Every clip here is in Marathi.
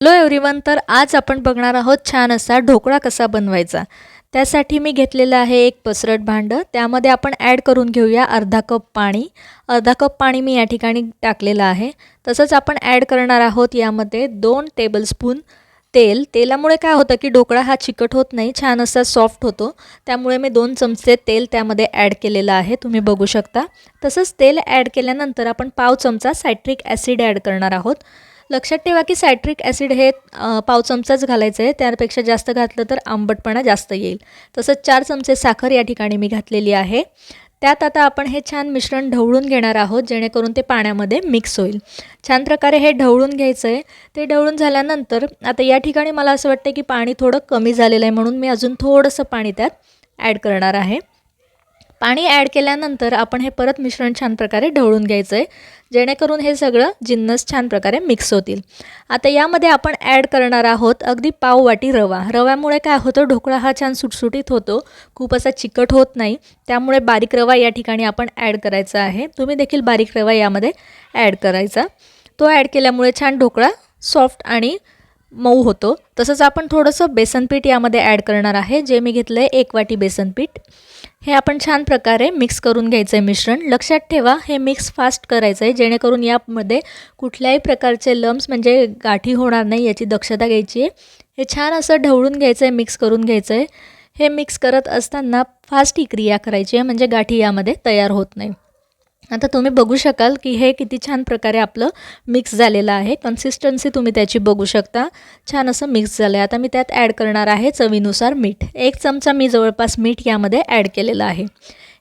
हॅलो एव्हरीवन तर आज आपण बघणार आहोत छान असा ढोकळा कसा बनवायचा. त्यासाठी मी घेतलेलं आहे एक पसरट भांडं. त्यामध्ये आपण ॲड करून घेऊया अर्धा कप पाणी. अर्धा कप पाणी मी या ठिकाणी टाकलेलं आहे. तसंच आपण ॲड करणार आहोत यामध्ये दोन टेबलस्पून तेल. तेलामुळे काय होतं की ढोकळा हा चिकट होत नाही छान असा सॉफ्ट होतो. त्यामुळे मी दोन चमचे तेल त्यामध्ये ॲड केलेलं आहे तुम्ही बघू शकता. तसंच तेल ॲड केल्यानंतर आपण पाव चमचा सायट्रिक ॲसिड ॲड करणार आहोत. लक्षात ठेवा की सायट्रिक ॲसिड हे पाव चमचाच घालायचं आहे. त्यापेक्षा जास्त घातलं तर आंबटपणा जास्त येईल. तसंच चार चमचे साखर या ठिकाणी मी घातलेली आहे. त्यात आता आपण हे छान मिश्रण ढवळून घेणार आहोत जेणेकरून ते पाण्यामध्ये मिक्स होईल. छान प्रकारे हे ढवळून घ्यायचं आहे ते ढवळून झाल्यानंतर आता या ठिकाणी मला असं वाटतं की पाणी थोडं कमी झालेलं आहे म्हणून मी अजून थोडंसं पाणी त्यात ॲड करणार आहे. पाणी ॲड केल्यानंतर आपण हे परत मिश्रण छान प्रकारे ढवळून घ्यायचं आहे जेणेकरून हे सगळं जिन्नस छान प्रकारे मिक्स होतील. आता यामध्ये आपण ॲड करणार आहोत अगदी पाव वाटी रवा. रव्यामुळे काय होतं ढोकळा हा छान सुटसुटीत होतो खूप असा चिकट होत नाही. त्यामुळे बारीक रवा या ठिकाणी आपण ॲड करायचा आहे. तुम्ही देखील बारीक रवा यामध्ये ॲड करायचा. तो ॲड केल्यामुळे छान ढोकळा सॉफ्ट आणि मऊ होतो. तसंच आपण थोडंसं बेसनपीठ यामध्ये ॲड करणार आहे. जे मी घेतलं आहे एक वाटी बेसनपीठ. हे आपण छान प्रकारे मिक्स करून घ्यायचं आहे मिश्रण. लक्षात ठेवा हे मिक्स फास्ट करायचं आहे जेणेकरून यामध्ये कुठल्याही प्रकारचे लम्स म्हणजे गाठी होणार नाही याची दक्षता घ्यायची आहे. हे छान असं ढवळून घ्यायचं आहे मिक्स करून घ्यायचं आहे हे मिक्स करत असताना फास्ट ही क्रिया करायची आहे म्हणजे गाठी यामध्ये तयार होत नाही. आता तुम्ही बघू शकाल की हे किती छान प्रकारे आपलं मिक्स झालेलं आहे. कन्सिस्टन्सी तुम्ही त्याची बघू शकता. छान असं मिक्स झालं आहे आता मी त्यात ॲड करणार आहे चवीनुसार मीठ. एक चमचा मी जवळपास मीठ यामध्ये ॲड केलेलं आहे.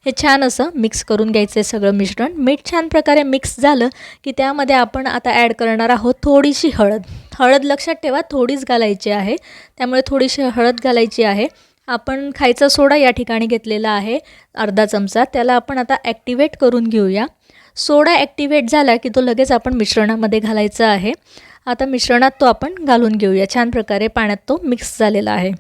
हे छान असं मिक्स करून घ्यायचं आहे सगळं मिश्रण. मीठ छान प्रकारे मिक्स झालं की त्यामध्ये आपण आता ॲड करणार आहोत थोडीशी हळद. हळद लक्षात ठेवा थोडीच घालायची आहे. त्यामुळे थोडीशी हळद घालायची आहे. आपण खायचा सोडा या ठिकाणी घेतलेला आहे अर्धा चमचा. त्याला आपण आता ॲक्टिवेट करून घेऊया. सोडा ॲक्टिवेट झाला की तो लगेच आपण मिश्रणामध्ये घालायचा आहे. आता मिश्रणात तो आपण घालून घेऊया. छान प्रकारे पाण्यात तो मिक्स झालेला आहे.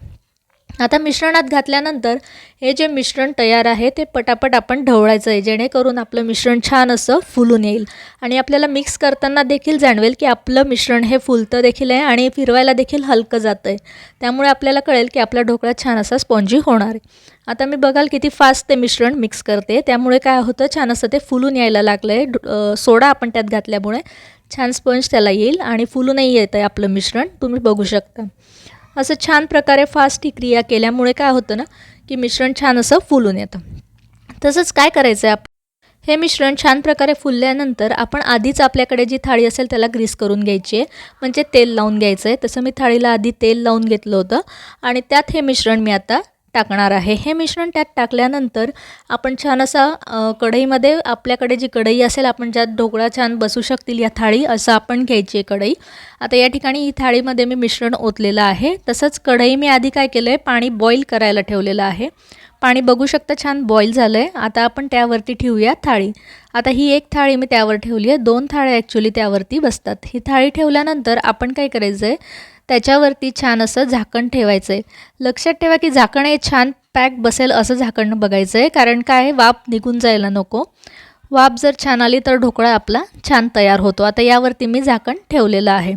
आता मिश्रणात घातल्यानंतर हे जे मिश्रण तयार आहे ते पटापट आपण ढवळायचं आहे जेणेकरून आपलं मिश्रण छान असं फुलून येईल. आणि आपल्याला मिक्स करताना देखील जाणवेल की आपलं मिश्रण हे फुलतं देखील आहे आणि फिरवायला देखील हलकं जातं आहे त्यामुळे आपल्याला कळेल की आपला ढोकळा छान असा स्पॉन्जी होणार आहे. आता मी बघाल किती फास्ट ते मिश्रण मिक्स करते. त्यामुळे काय होतं छान असं ते फुलून यायला लागलं आहे सोडा आपण त्यात घातल्यामुळे छान स्पंज त्याला येईल आणि फुलूनही येतं आहे आपलं मिश्रण. तुम्ही बघू शकता. असं छान प्रकारे फास्ट ही क्रिया केल्यामुळे काय होतं ना की मिश्रण छान असं फुलून येतं. तसंच काय करायचं आहे आप हे मिश्रण छान प्रकारे फुलल्यानंतर आपण आधीच आपल्याकडे जी थाळी असेल त्याला ग्रीस करून घ्यायची आहे. म्हणजे तेल लावून घ्यायचं आहे तसं मी थाळीला आधी तेल लावून घेतलं होतं आणि त्यात हे मिश्रण मी आता टाकणार आहे. हे मिश्रण त्यात टाकल्यानंतर आपण छान असा कढईमध्ये आपल्याकडे जी कढई असेल आपण ज्यात ढोकळा छान बसू शकतील या थाळी असं आपण घ्यायची आहे कढई. आता या ठिकाणी ही थाळीमध्ये मी मिश्रण ओतलेलं आहे. तसंच कढई मी आधी काय केलं आहे पाणी बॉईल करायला ठेवलेलं आहे. पाणी बघू शकता छान बॉईल झालं आहे आता आपण त्यावरती ठेवूया थाळी. आता ही एक थाळी मी त्यावर ठेवली आहे. दोन थाळ्या ॲक्च्युली त्यावरती बसतात. ही थाळी ठेवल्यानंतर आपण काय करायचं आहे त्याच्यावरती छान असं झाकण ठेवायचं आहे लक्षात ठेवा की झाकण हे छान पॅक बसेल असं झाकण बघायचं आहे कारण काय वाफ निघून जायला नको. वाफ जर छान आली तर ढोकळा आपला छान तयार होतो. आता यावरती मी झाकण ठेवलेलं आहे.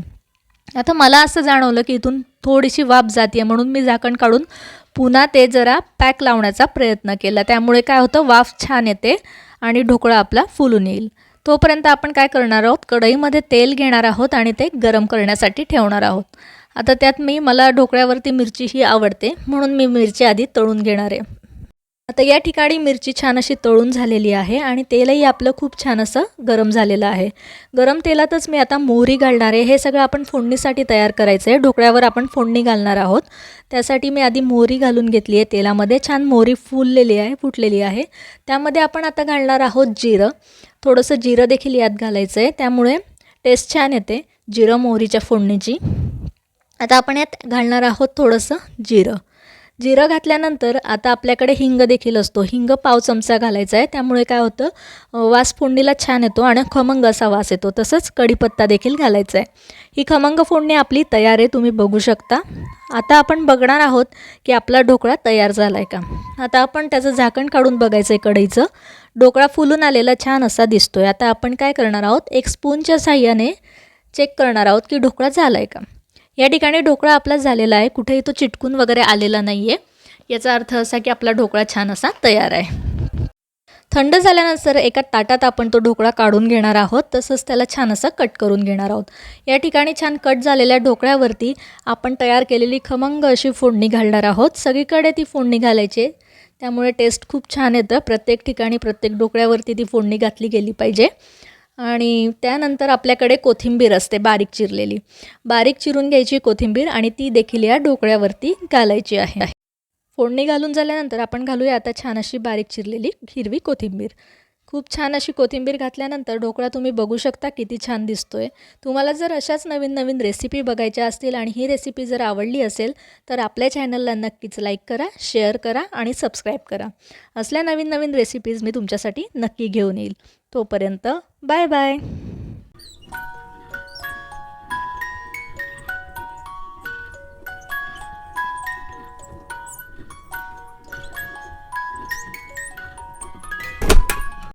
आता मला असं जाणवलं की इथून थोडीशी वाफ जाते म्हणून मी झाकण काढून पुन्हा ते जरा पॅक लावण्याचा प्रयत्न केला. त्यामुळे काय होतं वाफ छान येते आणि ढोकळा आपला फुलून येईल. तोपर्यंत आपण काय करणार आहोत कढईमध्ये तेल घेणार आहोत आणि ते गरम करण्यासाठी ठेवणार आहोत. आता त्यात मी मला ढोकळ्यावरती मिरची ही आवडते म्हणून मी मिरची आधी तळून घेणार आहे. आता या ठिकाणी मिरची छान अशी तळून झालेली आहे आणि तेलही आपलं खूप छान असं गरम झालेलं आहे. गरम तेलातच मी आता मोहरी घालणार आहे. हे सगळं आपण फोडणीसाठी तयार करायचं आहे. ढोकळ्यावर आपण फोडणी घालणार आहोत. त्यासाठी मी आधी मोहरी घालून घेतली आहे तेलामध्ये. छान मोहरी फुललेली आहे फुटलेली आहे. त्यामध्ये आपण आता घालणार आहोत जिरं. थोडंसं जिरं देखील यात घालायचं आहे. त्यामुळे टेस्ट छान येते जिरं मोहरीच्या फोडणीची. आता आपण यात घालणार आहोत थोडंसं जिरं. जिरं घातल्यानंतर आता आपल्याकडे हिंग देखील असतो. हिंग पाव चमचा घालायचा आहे. त्यामुळे काय होतं वास फोडणीला छान येतो आणि खमंग असा वास येतो. तसंच कढीपत्ता देखील घालायचा आहे. ही खमंग फोडणी आपली तयार आहे तुम्ही बघू शकता. आता आपण बघणार आहोत की आपला ढोकळा तयार झाला आहे का? आता आपण त्याचं झाकण काढून बघायचं आहे कढईचं. ढोकळा फुलून आलेला छान असा दिसतो आहे आता आपण काय करणार आहोत एक स्पूनच्या साह्याने चेक करणार आहोत की ढोकळा झाला आहे का? या ठिकाणी ढोकळा आपला झालेला आहे. कुठेही तो चिटकून वगैरे आलेला नाही आहे याचा अर्थ असा की आपला ढोकळा छान असा तयार आहे. थंड झाल्यानंतर एका ताटात आपण तो ढोकळा काढून घेणार आहोत. तसंच त्याला छान असं कट करून घेणार आहोत. या ठिकाणी छान कट झालेल्या ढोकळ्यावरती आपण तयार केलेली खमंग अशी फोडणी घालणार आहोत. सगळीकडे ती फोडणी घालायची त्यामुळे टेस्ट खूप छान येतं. प्रत्येक ठिकाणी प्रत्येक ढोकळ्यावरती ती फोडणी घातली गेली पाहिजे. आणि त्यानंतर आपल्याकडे कोथिंबीर असते बारीक चिरलेली. बारीक चिरून घ्यायची कोथिंबीर आणि ती देखील या ढोकळ्यावरती घालायची आहे. फोडणी घालून झाल्यानंतर आपण घालूया आता छान अशी बारीक चिरलेली हिरवी कोथिंबीर. खूप छान अशी कोथिंबीर घातल्यानंतर ढोकळा तुम्ही बघू शकता किती छान दिसतोय. तुम्हाला जर अशाच नवीन नवीन रेसिपी बघायच्या असतील आणि ही रेसिपी जर आवडली असेल तर आपल्या चॅनलला नक्कीच लाईक करा शेअर करा आणि सबस्क्राईब करा. असल्या नवीन नवीन रेसिपीज मी तुमच्यासाठी नक्की घेऊन येईल. तोपर्यंत बाय बाय.